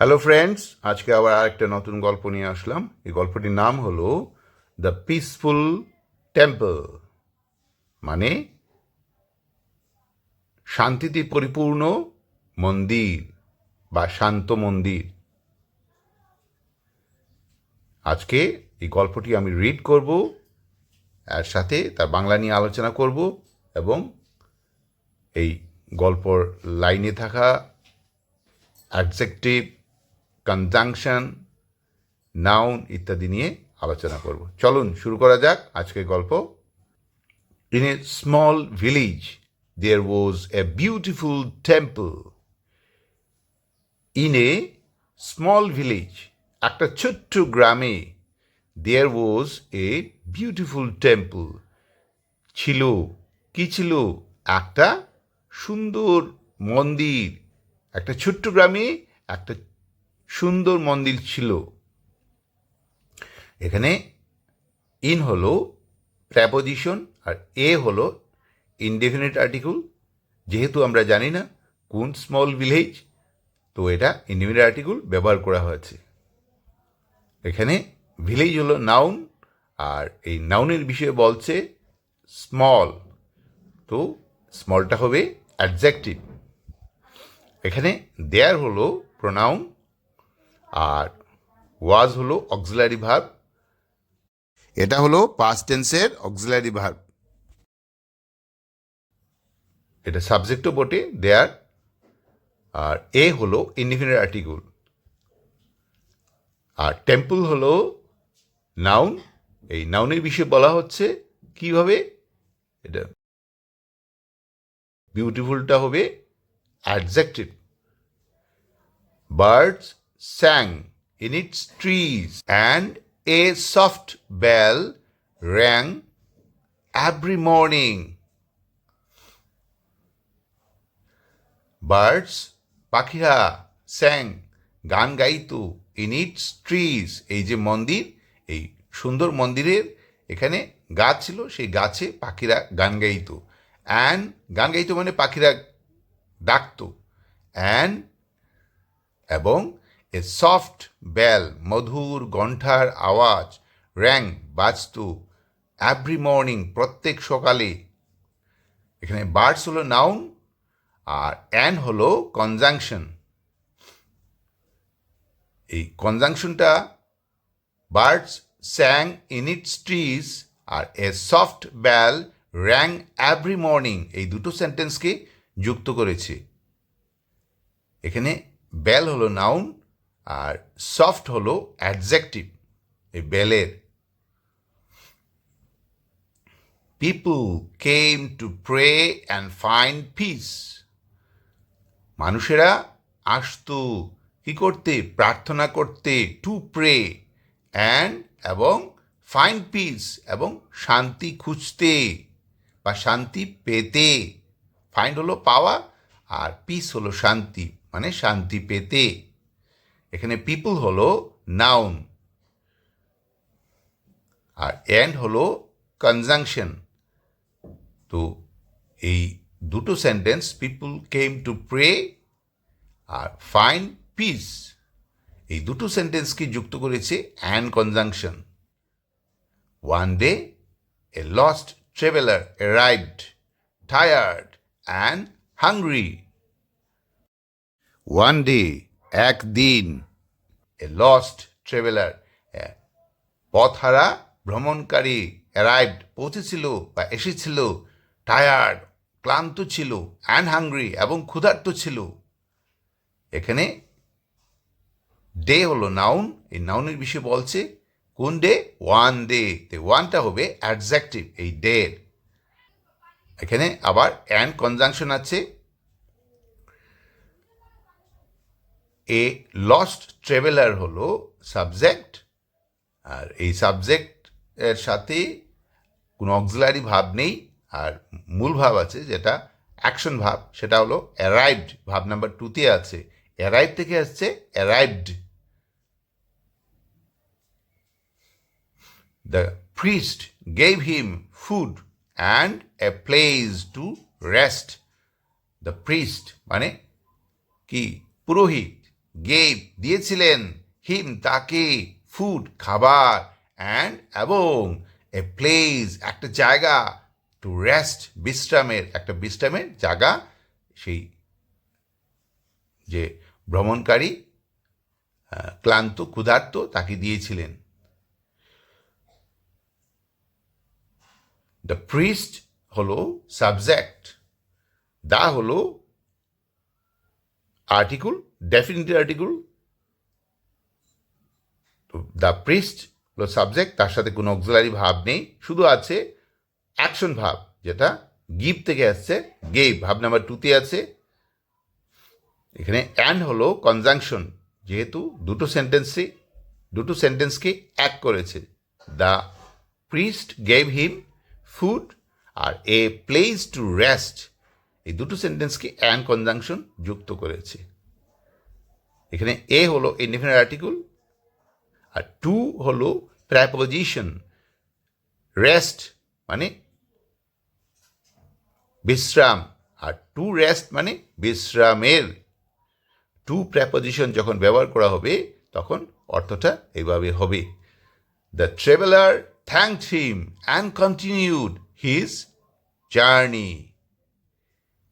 Hello friends আজকে আবার আরেকটা নতুন গল্প নিয়ে আসলাম। এই গল্পটির নাম হলো দ্য পিসফুল টেম্পল মানে শান্তিতে পরিপূর্ণ মন্দির বা শান্ত মন্দির। আজকে এই গল্পটি আমি রিড করব, এর সাথে তার বাংলা নিয়ে আলোচনা করব এবং এই গল্পর লাইনে থাকা অ্যাডজেক্টিভ কনজাংশন নাউন ইত্যাদি নিয়ে আলোচনা করব। চলুন শুরু করা যাক আজকের গল্প। In a small village there was a beautiful temple in a small village একটা ছোট্ট গ্রামে দেয়ার ওয়াজ এ বিউটিফুল টেম্পল ছিল, কি ছিল? একটা সুন্দর মন্দির। একটা ছোট্ট গ্রামে, একটা সুন্দর মন্দির ছিল। এখানে ইন হলো প্র্যাপোজিশন আর এ হলো ইনডেফিনিট আর্টিকেল। যেহেতু আমরা জানি না কোন স্মল ভিলেজ, তো এটা ইনডেফিনিট আর্টিকেল ব্যবহার করা হয়েছে। এখানে ভিলেজ হলো নাউন আর এই নাউনের বিষয়ে বলছে স্মল। তো স্মলটা হবে অ্যাডজেক্টিভ। এখানে দেয়ার হলো প্রোনাউন আর ওয়াজ হলো অক্সিলারি ভার্ব এটা হলো পাস্ট টেন্সের অক্সিলারি ভার্ব এটা সাবজেক্টও বটে দেয়ার আর এ হলো ইনডিফিনিট আর্টিকেল আর টেম্পল হলো নাউন এই নাউনের বিষয়ে বলা হচ্ছে কীভাবে? এটা বিউটিফুলটা হবে adjective. Birds sang in its trees, and a soft bell rang every morning. Birds, পাখিরা স্যাং গান গাইতো ইন ইটস ট্রিজ এই যে মন্দির এই সুন্দর মন্দিরের এখানে গাছ ছিল সেই গাছে পাখিরা গান গাইতো। অ্যান্ড গান গাইতো মানে পাখিরা ডাকত। অ্যান্ড এবং এ সফট বেল মধুর গন্ঠার আওয়াজ, র্যাং, বাজত এভরি মর্নিং প্রত্যেক সকালে। এখানে বার্ডস হলো নাউন আর অ্যান হলো কনজাংশন এই কনজাংশনটা birds sang in its trees R a soft bell rang every morning এই দুটো সেন্টেন্সকে যুক্ত করেছে। এখানে বেল হলো নাউন আর সফট হলো অ্যাডজেক্টিভ এই বেলের। People came to pray and find peace মানুষেরা আসতো কি করতে? প্রার্থনা করতে টু প্রে অ্যান্ড এবং ফাইন্ড পিস এবং শান্তি খুঁজতে বা শান্তি পেতে। ফাইন্ড হলো পাওয়া আর পিস হলো শান্তি মানে শান্তি পেতে। এখানে পিপুল হলো নাউন আর এন্ড হলো কনজাংশন তো এই দুটো sentence people came to pray R find peace এই দুটো সেন্টেন্সকে যুক্ত করেছে and conjunction one day a lost traveller arrived tired and hungry one day একদিন এ লস্ট ট্রেভেলার পথহারা ভ্রমণকারী অ্যারাইভড পৌঁছেছিল বা এসেছিল টায়ার্ড ক্লান্ত ছিল অ্যান্ড হাংরি এবং ক্ষুধার্ত ছিল। এখানে ডে হলো নাউন এই নাউনের বিষয়ে বলছে কোন ডে ওয়ান ডে ওয়ানটা হবে অ্যাডজেক্টিভ এই ডের এখানে আবার অ্যান্ড কনজাংশন আছে। এ লস্ট ট্রেভেলার হলো সাবজেক্ট আর এই সাবজেক্ট এর সাথে কোনো অক্সিলারি ভাব নেই, আর মূল ভাব আছে যেটা অ্যাকশন ভাব, সেটা হলো অ্যারাইভড ভাব নাম্বার টুতে আছে। অ্যারাইভ থেকে আসছে arrived the priest gave him food and a place to rest the priest মানে কি? পুরোহিত। গেভ দিয়েছিলেন হিম, তাকে ফুড, খাবার অ্যান্ড এবং এ প্লেস একটা জায়গা টু রেস্ট বিশ্রামের, একটা বিশ্রামের জায়গা সেই যে ভ্রমণকারী ক্লান্ত, ক্ষুধার্ত তাকে দিয়েছিলেন। দ্য প্রিস্ট হলো সাবজেক্ট দা হলো article definitive article the priest হলো সাবজেক্ট তার সাথে কোনো অক্সিলারি ভাব নেই। শুধু আছে অ্যাকশন ভাব, যেটা গিভ থেকে আসছে গেভ ভাব নাম্বার টুতে আছে। এখানে অ্যান্ড হলো কনজাংশন যেহেতু দুটো সেন্টেন্সই দুটো সেন্টেন্সকে এক করেছে। The priest gave him food R a place to rest এই দুটো সেন্টেন্সকে অ্যান্ড কনজাংশন যুক্ত করেছে। এখানে এ হলো ইন্ডিফিনিট আর্টিকেল আর টু হলো প্র্যাপোজিশন রেস্ট মানে বিশ্রাম আর টু রেস্ট মানে বিশ্রামের। টু প্র্যাপোজিশন যখন ব্যবহার করা হবে, তখন অর্থটা এইভাবে হবে। The traveller thanked him and continued his journey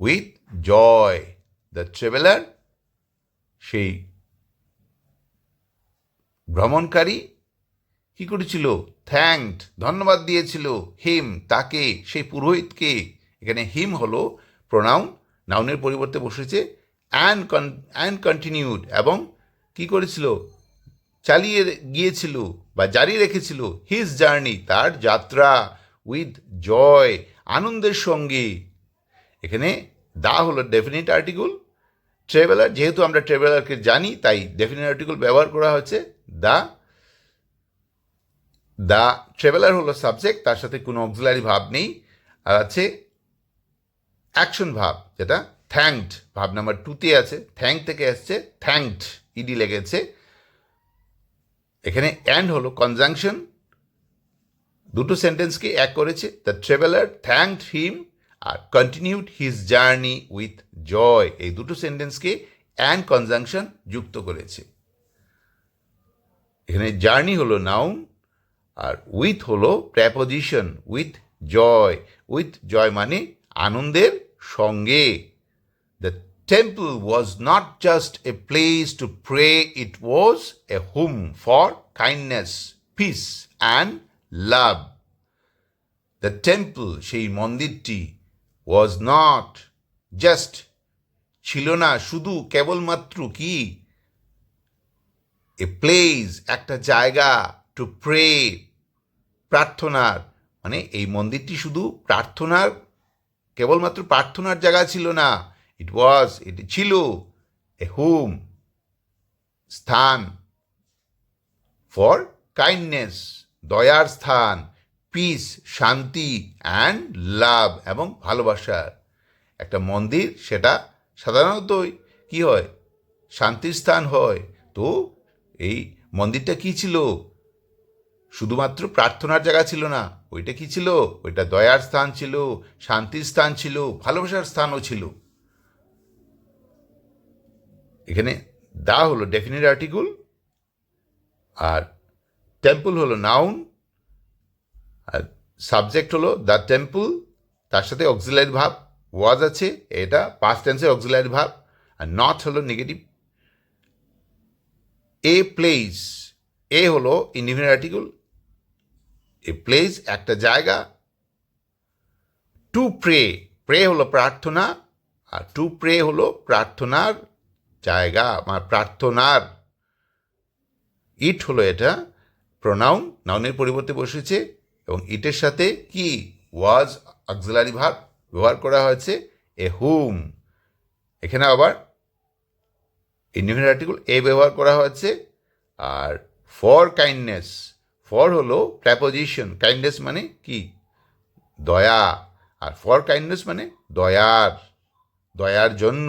with joy the traveller সেই ভ্রমণকারী কি করেছিল? থ্যাংকড ধন্যবাদ দিয়েছিল হিম তাকে, সেই পুরোহিতকে। এখানে হিম হলো প্রোনাউন নাউনের পরিবর্তে বসেছে অ্যান্ড কন অ্যান্ড কন্টিনিউড এবং কি করেছিল? চালিয়ে গিয়েছিল বা জারি রেখেছিল হিজ জার্নি তার যাত্রা উইথ জয় আনন্দের সঙ্গে। এখানে দা হলো ডেফিনিট আর্টিকেল ট্রেভেলার যেহেতু আমরা ট্রেভেলারকে জানি, তাই ডেফিনিট আর্টিকেল ব্যবহার করা হয়েছে দা দা ট্রেভেলার হলো সাবজেক্ট তার সাথে কোনো অক্সিলারি ভাব নেই, আর আছে অ্যাকশন ভাব, যেটা থ্যাংকড ভাব নাম্বার টুতে আছে থ্যাংক থেকে আসছে থ্যাংকড ইডি লেগেছে। এখানে অ্যান্ড হলো কনজাংশন দুটো সেন্টেন্সকে এক করেছে the traveller thanked him R continued his journey with joy এই দুটো সেন্টেন্সকে অ্যান্ড কনজাংশন যুক্ত করেছে। এখানে জার্নি হলো নাউন আর উইথ হলো preposition with joy with joy মানে আনন্দের সঙ্গে। The temple was not just a place to pray it was a home for kindness peace and love the temple সেই মন্দিরটি ওয়াজ নট জাস্ট ছিল না, শুধু কেবলমাত্র কি? এ প্লেস একটা জায়গা টু প্রে প্রার্থনার মানে এই মন্দিরটি শুধু প্রার্থনার, কেবলমাত্র প্রার্থনার জায়গা ছিল না ইট ওয়াজ এটি ছিল এ হোম স্থান ফর কাইন্ডনেস দয়ার স্থান পিস শান্তি অ্যান্ড লাভ এবং ভালোবাসার একটা মন্দির, সেটা সাধারণত কি হয়? শান্তির স্থান হয়। তো এই মন্দিরটা কি ছিল? শুধুমাত্র প্রার্থনার জায়গা ছিল না, ওইটা কি ছিল? ওইটা দয়ার স্থান ছিল, শান্তির স্থান ছিল, ভালোবাসার স্থানও ছিল। এখানে দা হলো ডেফিনিট আর্টিকেল আর টেম্পল হলো নাউন আর সাবজেক্ট হলো দ্য টেম্পল তার সাথে অক্সিলারি ভাব ওয়াজ আছে, এটা পাস্ট টেন্সের অক্সিলারি ভাব, আর নট হলো নেগেটিভ এ প্লেস এ হলো ইন্ডিভিজুয়াল আর্টিকেল এ প্লেস একটা জায়গা টু প্রে প্রে হলো প্রার্থনা, আর টু প্রে হলো প্রার্থনার জায়গা মানে প্রার্থনার। ইট হলো এটা প্রোনাউন নাউনের পরিবর্তে বসেছে এবং ইটের সাথে কি? ওয়াজ অক্সিলারি ভাব ব্যবহার করা হয়েছে, এ হুম। এখানে আবার ইন্ডিভিজুয়াল আর্টিকেল এ ব্যবহার করা হয়েছে, আর ফর কাইন্ডনেস, ফর হলো প্র্যাপোজিশন, কাইন্ডনেস মানে কি? দয়া, আর ফর কাইন্ডনেস মানে দয়ার দয়ার জন্য।